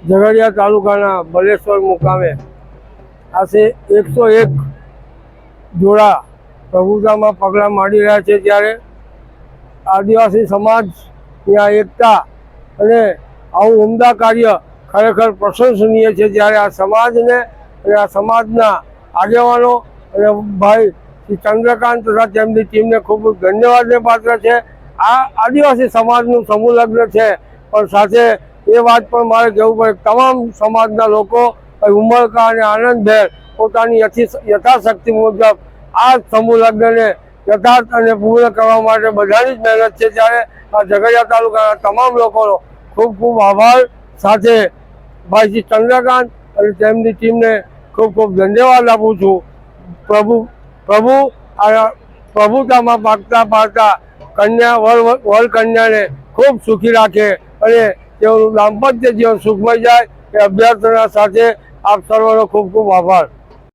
ઝઘડિયા તાલુકાના બલેશ્વર મુકામે આશરે એકસો એક જોડા પ્રભુતામાં પગલાં માંડી રહ્યા છે ત્યારે આદિવાસી સમાજની આ એકતા અને આવું ઉમદા કાર્ય ખરેખર પ્રશંસનીય છે જ્યારે આ સમાજને અને આ સમાજના આગેવાનો અને ભાઈ શ્રી ચંદ્રકાંત તથા તેમની ટીમને ખૂબ ધન્યવાદને પાત્ર છે. આ આદિવાસી સમાજનું સમૂહ લગ્ન છે, પણ સાથે એ વાત પણ મારે કહેવું પડે. તમામ સમાજના લોકો ઉમરકા અને આનંદભેર પોતાની યથી યથાશક્તિ મુજબ આ સમૂહ લગ્નને યથાર્થ અને પૂર્ણ કરવા માટે બધાની જ મહેનત છે. ત્યારે આ ઝઘડિયા તાલુકાના તમામ લોકોનો ખૂબ ખૂબ આભાર. સાથે ભાઈજી ચંદ્રકાંત અને તેમની ટીમને ખૂબ ખૂબ ધન્યવાદ આપું છું. પ્રભુ પ્રભુ, આ પ્રભુતામાં પાકતા પાડતા કન્યા, વર વર કન્યાને ખૂબ સુખી રાખે અને તેઓનું દાંપત્ય જીવન સુખમય જાય એ અભ્યર્થના સાથે આપ સર્વનો ખૂબ ખૂબ આભાર.